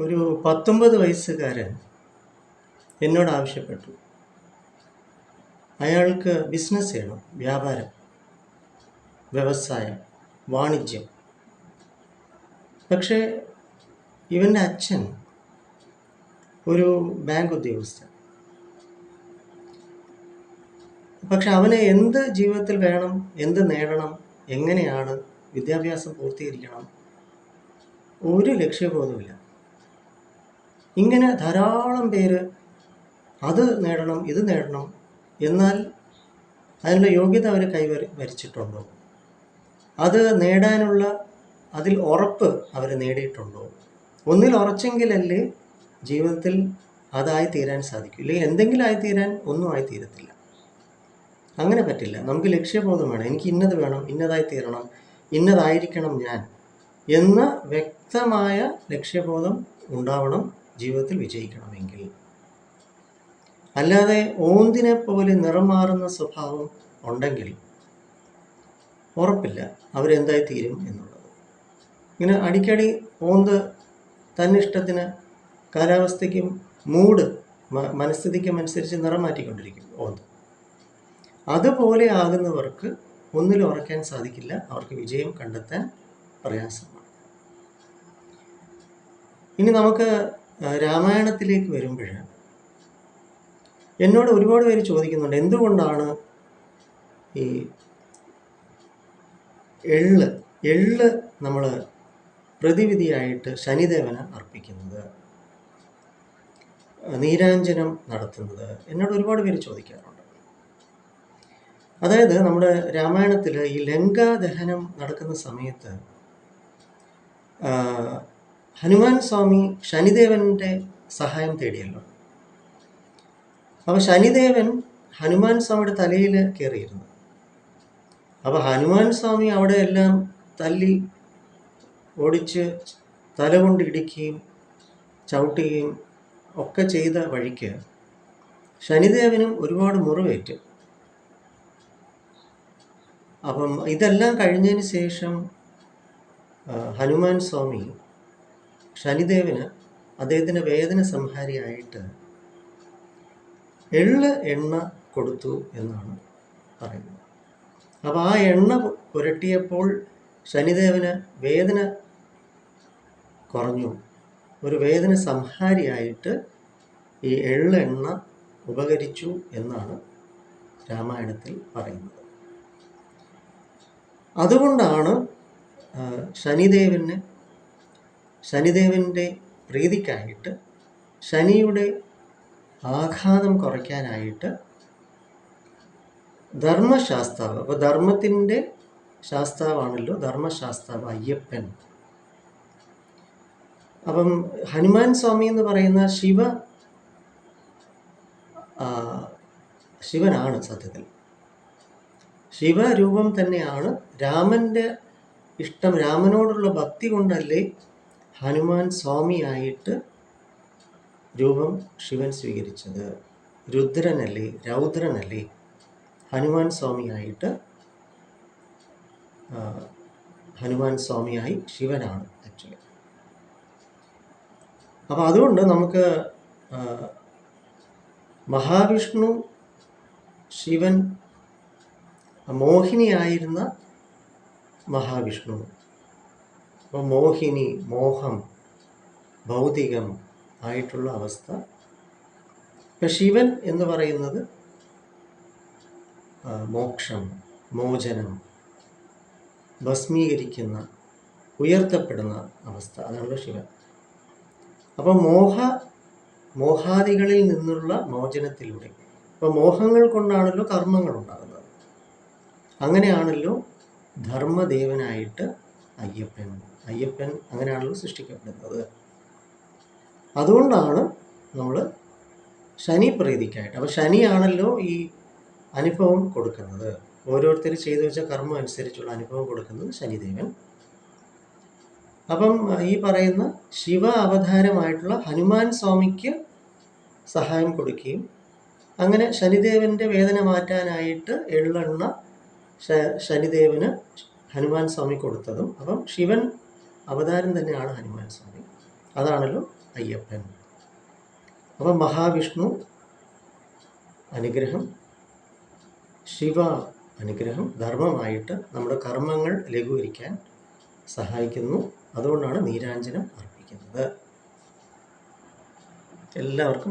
ഒരു പത്തൊമ്പത് വയസ്സുകാരൻ എന്നോട് ആവശ്യപ്പെട്ടു. അയാൾക്ക് ബിസിനസ് ചെയ്യണം വ്യാപാരം വ്യവസായം വാണിജ്യം. പക്ഷേ ഇവന്റെ അച്ഛൻ ഒരു ബാങ്ക് ഉദ്യോഗസ്ഥൻ. പക്ഷെ അവനെ എന്ത് ജീവിതത്തിൽ വേണം എന്ത് നേടണം എങ്ങനെയാണ് വിദ്യാഭ്യാസം പൂർത്തീകരിക്കണം ഒരു ലക്ഷ്യബോധവുമില്ല. ഇങ്ങനെ ധാരാളം പേര് അത് നേടണം ഇത് നേടണം എന്നാൽ അതിനുള്ള യോഗ്യത അവർ കൈവരി വരിച്ചിട്ടുണ്ടോ? അത് നേടാനുള്ള അതിൽ ഉറപ്പ് അവർ നേടിയിട്ടുണ്ടോ? ഒന്നിൽ ഉറച്ചെങ്കിലല്ലേ ജീവിതത്തിൽ അതായി തീരാൻ സാധിക്കും. ഇല്ലെങ്കിൽ എന്തെങ്കിലും ആയി തീരാൻ ഒന്നും ആയി തീരത്തില്ല. അങ്ങനെ പറ്റില്ല. നമുക്ക് ലക്ഷ്യബോധം വേണം എനിക്ക് ഇന്നത് വേണം ഇന്നതായി തീരണം ഇന്നതായിരിക്കണം ഞാൻ എന്ന വ്യക്തമായ ലക്ഷ്യബോധം ഉണ്ടാവണം. ജീവിതത്തിൽ വിജയിക്കണമെങ്കിൽ. അല്ലാതെ ഓന്തിനെ പോലെ നിറം മാറുന്ന സ്വഭാവം ഉണ്ടെങ്കിൽ ഉറപ്പില്ല അവരെന്തായി തീരും എന്നുള്ളത്. ഇങ്ങനെ അടിക്കടി ഓന്ത് തന്നിഷ്ടത്തിന് കാലാവസ്ഥയ്ക്കും മൂഡ് മനസ്ഥിതിക്കും അനുസരിച്ച് നിറം മാറ്റിക്കൊണ്ടിരിക്കും ഓന്ത്. അതുപോലെ ആകുന്നവർക്ക് ഒന്നിൽ ഉറക്കാൻ സാധിക്കില്ല. അവർക്ക് വിജയം കണ്ടെത്താൻ പ്രയാസമാണ്. ഇനി നമുക്ക് രാമായണത്തിലേക്ക് വരുമ്പോൾ എന്നോട് ഒരുപാട് പേര് ചോദിക്കുന്നുണ്ട് എന്തുകൊണ്ടാണ് ഈ എള്ള് എള്ള് നമ്മൾ പ്രതിവിധിയായിട്ട് ശനിദേവന് അർപ്പിക്കുന്നത്? നീരാഞ്ജനം നടത്തുന്നത്? എന്നോട് ഒരുപാട് പേര് ചോദിക്കാറുണ്ട്. അതായത് നമ്മുടെ രാമായണത്തിൽ ഈ ലങ്കാദഹനം നടക്കുന്ന സമയത്ത് ഹനുമാൻ സ്വാമി ശനിദേവന്റെ സഹായം തേടിയല്ലോ. അപ്പോൾ ശനിദേവൻ ഹനുമാൻ സ്വാമിയുടെ തലയിൽ കയറിയിരുന്നു അപ്പോൾ ഹനുമാൻ സ്വാമി അവിടെ എല്ലാം തല്ലി ഓടിച്ച് തല കൊണ്ട് ഇടിക്കുകയും ചവിട്ടുകയും ഒക്കെ ചെയ്ത വഴിക്ക് ശനിദേവനും ഒരുപാട് മുറിവേറ്റ്. അപ്പം ഇതെല്ലാം കഴിഞ്ഞതിന് ശേഷം ഹനുമാൻ സ്വാമി ശനിദേവന് അദ്ദേഹത്തിന്റെ വേദന സംഹാരിയായിട്ട് എള്ള് എണ്ണ കൊടുത്തു എന്നാണ് പറയുന്നത്. അപ്പോൾ ആ എണ്ണ പുരട്ടിയപ്പോൾ ശനിദേവന് വേദന കുറഞ്ഞു. ഒരു വേദന സംഹാരിയായിട്ട് ഈ എള്ളെണ്ണ ഉപകരിച്ചു എന്നാണ് രാമായണത്തിൽ പറയുന്നത്. അതുകൊണ്ടാണ് ശനിദേവന് ശനിദേവന്റെ പ്രീതിക്കായിട്ട് ശനിയുടെ ആഘാതം കുറയ്ക്കാനായിട്ട് ധർമ്മശാസ്താവ് അപ്പോൾ ധർമ്മത്തിന്റെ ശാസ്താവാണല്ലോ ധർമ്മശാസ്താവ് അയ്യപ്പൻ. അപ്പം ഹനുമാൻ സ്വാമി എന്ന് പറയുന്ന ശിവ ശിവനാണ് സത്യത്തിൽ. ശിവരൂപം തന്നെയാണ് രാമന്റെ ഇഷ്ടം രാമനോടുള്ള ഭക്തി കൊണ്ടല്ലേ ഹനുമാൻ സ്വാമിയായിട്ട് രൂപം ശിവൻ സ്വീകരിച്ചത്. രുദ്രനല്ലേ രൗദ്രനല്ലേ? ഹനുമാൻ സ്വാമിയായിട്ട് ഹനുമാൻ സ്വാമിയായി ശിവനാണ് ആക്ച്വലി. അപ്പോൾ അതുകൊണ്ട് നമുക്ക് മഹാവിഷ്ണു ശിവൻ മോഹിനിയായിരുന്ന മഹാവിഷ്ണു. അപ്പോൾ മോഹിനി മോഹം ഭൗതികം ആയിട്ടുള്ള അവസ്ഥ. ഇപ്പം ശിവൻ എന്ന് പറയുന്നത് മോക്ഷം മോചനം ഭസ്മീകരിക്കുന്ന ഉയർത്തപ്പെടുന്ന അവസ്ഥ. അതാണല്ലോ ശിവൻ. അപ്പോൾ മോഹ മോഹാദികളിൽ നിന്നുള്ള മോചനത്തിലൂടെ. അപ്പോൾ മോഹങ്ങൾ കൊണ്ടാണല്ലോ കർമ്മങ്ങൾ ഉണ്ടാകുന്നത്. അങ്ങനെയാണല്ലോ ധർമ്മദേവനായിട്ട് അയ്യപ്പൻ അയ്യപ്പൻ അങ്ങനെയാണല്ലോ സൃഷ്ടിക്കപ്പെടുന്നത്. അതുകൊണ്ടാണ് നമ്മൾ ശനി പ്രീതിക്കായിട്ട്. അപ്പോൾ ശനിയാണല്ലോ ഈ അനുഭവം കൊടുക്കുന്നത്. ഓരോരുത്തർ ചെയ്തു വെച്ച കർമ്മം അനുസരിച്ചുള്ള അനുഭവം കൊടുക്കുന്നത് ശനിദേവൻ. അപ്പം ഈ പറയുന്ന ശിവ അവതാരമായിട്ടുള്ള ഹനുമാൻ സ്വാമിക്ക് സഹായം കൊടുക്കുകയും അങ്ങനെ ശനിദേവന്റെ വേദന മാറ്റാനായിട്ട് എള്ളെണ്ണ ശനിദേവന് ഹനുമാൻ സ്വാമി കൊടുത്തതും. അപ്പം ശിവൻ അവതാരം തന്നെയാണ് ഹനുമാൻ സ്വാമി. അതാണല്ലോ അയ്യപ്പൻ. അപ്പം മഹാവിഷ്ണു അനുഗ്രഹം ശിവ അനുഗ്രഹം ധർമ്മമായിട്ട് നമ്മുടെ കർമ്മങ്ങൾ ലഘൂകരിക്കാൻ സഹായിക്കുന്നു. അതുകൊണ്ടാണ് നീരാഞ്ജനം അർപ്പിക്കുന്നത്. എല്ലാവർക്കും